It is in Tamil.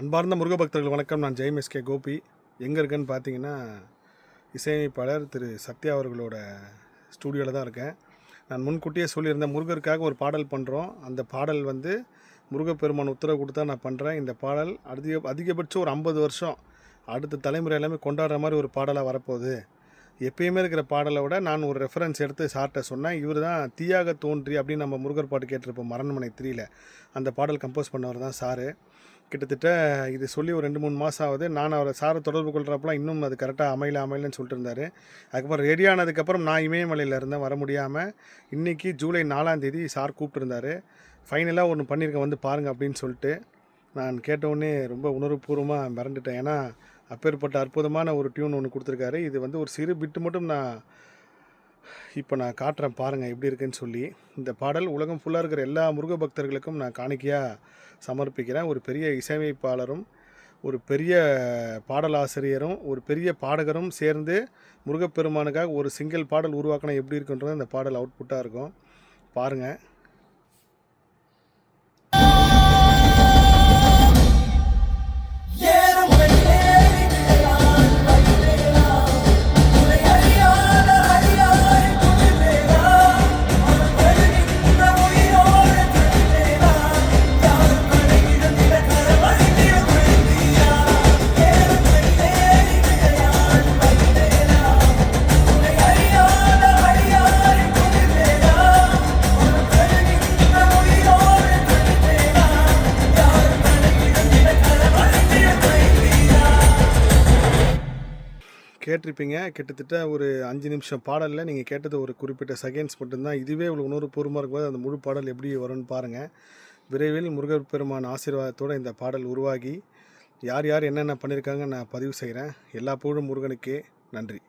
அன்பார்ந்த முருக பக்தர்கள் வணக்கம். நான் ஜெயம் எஸ்கே கோபி. எங்கே இருக்கேன்னு பார்த்தீங்கன்னா இசையமைப்பாளர் திரு சத்யா அவர்களோட ஸ்டூடியோவில் தான் இருக்கேன். நான் முன்கூட்டியே சொல்லியிருந்தேன் முருகருக்காக ஒரு பாடல் பண்ணுறோம் அந்த பாடல் வந்து முருகப்பெருமான் உத்தரவு கொடுத்தா நான் பண்ணுறேன் இந்த பாடல் அதிக அதிகபட்சம் ஒரு ஐம்பது வருஷம். அடுத்த தலைமுறை எல்லாமே கொண்டாடுற மாதிரி ஒரு பாடலாக வரப்போகுது. எப்பயுமே இருக்கிற பாடலை விட நான் ஒரு ரெஃபரன்ஸ் எடுத்து சார்கிட்ட சொன்னேன். இவர் தான் தீயாக தோன்றி அப்படின்னு நம்ம முருகர் பாட்டு கேட்டிருப்போம் மரணமனை த்ரீல. அந்த பாடல் கம்போஸ் பண்ணவர் தான் சாரு. கிட்டத்தட்ட இது சொல்லி ஒரு ரெண்டு மூணு மாதம் ஆகுது. நான் அவரை சாரை தொடர்பு கொள்கிறப்பலாம் இன்னும் அது கரெக்டாக அமையல அமையலன்னு சொல்லிட்டு இருந்தார். அதுக்கப்புறம் ரெடி ஆனதுக்கப்புறம் நான் இமயமலையில் இருந்தேன் வர முடியாமல் இன்றைக்கி ஜூலை நாலாந்தேதி சார் கூப்பிட்டுருந்தாரு. ஃபைனலாக ஒன்று பண்ணியிருக்கேன் வந்து பாருங்கள் அப்படின்னு சொல்லிட்டு நான் கேட்டவுடனே ரொம்ப உணர்வுபூர்வமாக மறந்துட்டேன் ஏன்னா அப்பேற்பட்ட அற்புதமான ஒரு டியூன் ஒன்று கொடுத்துருக்காரு. இது வந்து ஒரு சிறு பிட்டு மட்டும் நான் இப்போ நான் காட்டுறேன் பாருங்கள் எப்படி இருக்குன்னு சொல்லி. இந்த பாடல் உலகம் ஃபுல்லாக இருக்கிற எல்லா முருக பக்தர்களுக்கும் நான் காணிக்கையாக சமர்ப்பிக்கிறேன். ஒரு பெரிய இசையமைப்பாளரும் ஒரு பெரிய பாடலாசிரியரும் ஒரு பெரிய பாடகரும் சேர்ந்து முருகப்பெருமானுக்காக ஒரு சிங்கிள் பாடல் உருவாக்கினா எப்படி இருக்குன்றது இந்த பாடல் அவுட்புட்டாக இருக்கும். பாருங்கள் கேட்டிருப்பீங்க. கிட்டத்தட்ட ஒரு அஞ்சு நிமிஷம் பாடலில் நீங்கள் கேட்டது ஒரு குறிப்பிட்ட செகண்ட்ஸ் மட்டும்தான். இதுவே இவ்வளோ உணர்வுபூர்வமாக இருக்கும்போது அந்த முழு பாடல் எப்படி வரும்னு பாருங்கள் விரைவில் முருகர் பெருமான் ஆசீர்வாதத்தோடு இந்த பாடல் உருவாகி யார் யார் என்னென்ன பண்ணியிருக்காங்க நான் பதிவு செய்கிறேன் எல்லா புகழும் முருகனுக்கே. நன்றி.